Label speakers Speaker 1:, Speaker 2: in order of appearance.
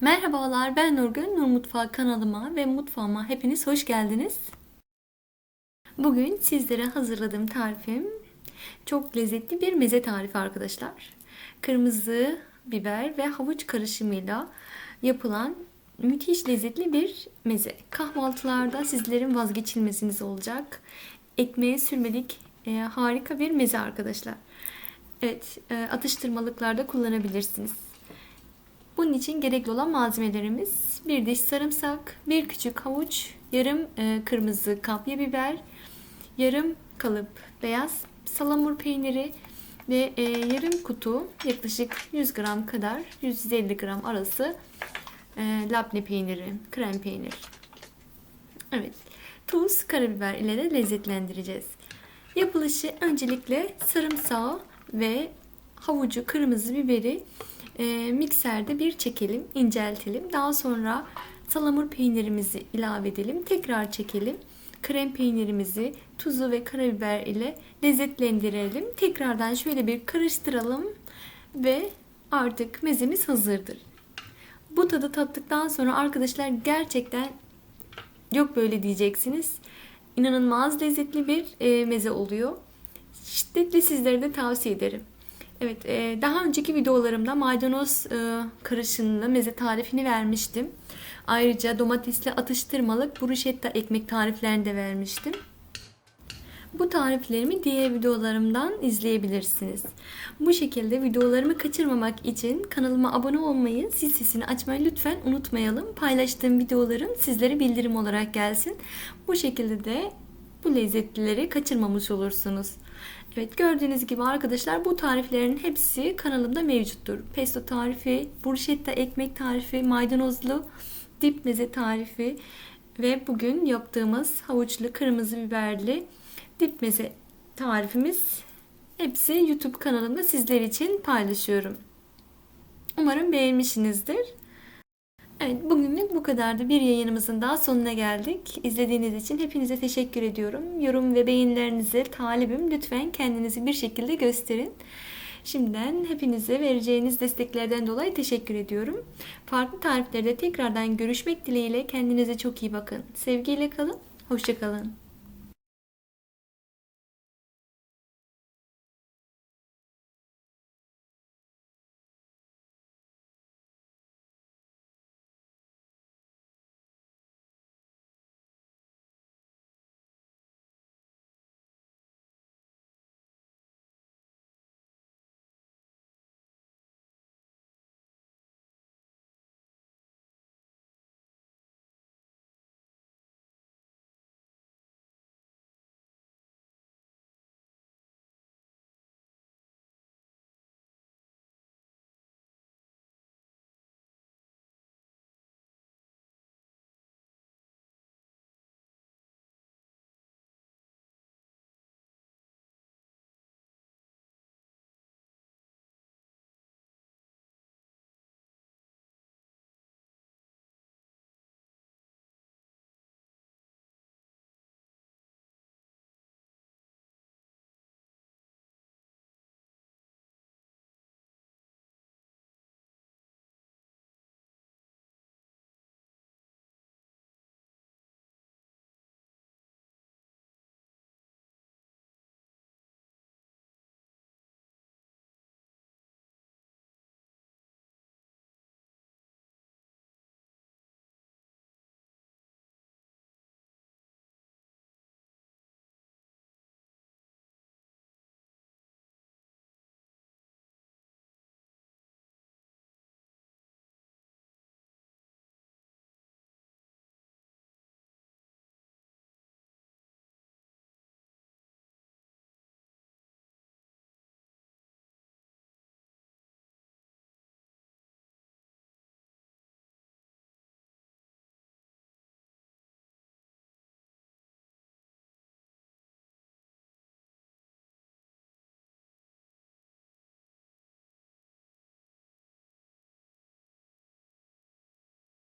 Speaker 1: Merhabalar ben Nurgül. Nur Mutfağı kanalıma ve mutfağıma hepiniz hoş geldiniz. Bugün sizlere hazırladığım tarifim çok lezzetli bir meze tarifi arkadaşlar. Kırmızı biber ve havuç karışımıyla yapılan müthiş lezzetli bir meze. Kahvaltılarda sizlerin vazgeçilmeziniz olacak. Ekmeğe sürmelik e, harika bir meze arkadaşlar. Evet, e, atıştırmalıklarda kullanabilirsiniz. Bunun için gerekli olan malzemelerimiz bir diş sarımsak, bir küçük havuç, yarım e, kırmızı kapya biber, yarım kalıp beyaz salamur peyniri ve e, yarım kutu yaklaşık 100 gram kadar 150 gram arası e, labne peyniri, krem peynir. Evet. Tuz, karabiber ile de lezzetlendireceğiz. Yapılışı öncelikle sarımsağı ve havucu, kırmızı biberi e, mikserde bir çekelim, inceltelim. Daha sonra salamur peynirimizi ilave edelim. Tekrar çekelim. Krem peynirimizi tuzu ve karabiber ile lezzetlendirelim. Tekrardan şöyle bir karıştıralım ve artık mezemiz hazırdır. Bu tadı tattıktan sonra arkadaşlar gerçekten yok böyle diyeceksiniz. İnanılmaz lezzetli bir e, meze oluyor. Şiddetle sizlere de tavsiye ederim. Evet, e, daha önceki videolarımda maydanoz e, karışımlı meze tarifini vermiştim. Ayrıca domatesli atıştırmalık bruschetta ekmek tariflerini de vermiştim. Bu tariflerimi diğer videolarımdan izleyebilirsiniz. Bu şekilde videolarımı kaçırmamak için kanalıma abone olmayı, zil sesini açmayı lütfen unutmayalım. Paylaştığım videoların sizlere bildirim olarak gelsin. Bu şekilde de bu lezzetlileri kaçırmamış olursunuz. Evet gördüğünüz gibi arkadaşlar bu tariflerin hepsi kanalımda mevcuttur. Pesto tarifi, burşetta ekmek tarifi, maydanozlu dip meze tarifi ve bugün yaptığımız havuçlu kırmızı biberli dip meze tarifimiz hepsi YouTube kanalımda sizler için paylaşıyorum. Umarım beğenmişsinizdir. Evet bugünlük bu kadardı. Bir yayınımızın daha sonuna geldik. İzlediğiniz için hepinize teşekkür ediyorum. Yorum ve beğenilerinize talibim. Lütfen kendinizi bir şekilde gösterin. Şimdiden hepinize vereceğiniz desteklerden dolayı teşekkür ediyorum. Farklı tariflerde tekrardan görüşmek dileğiyle kendinize çok iyi bakın. Sevgiyle kalın. Hoşçakalın.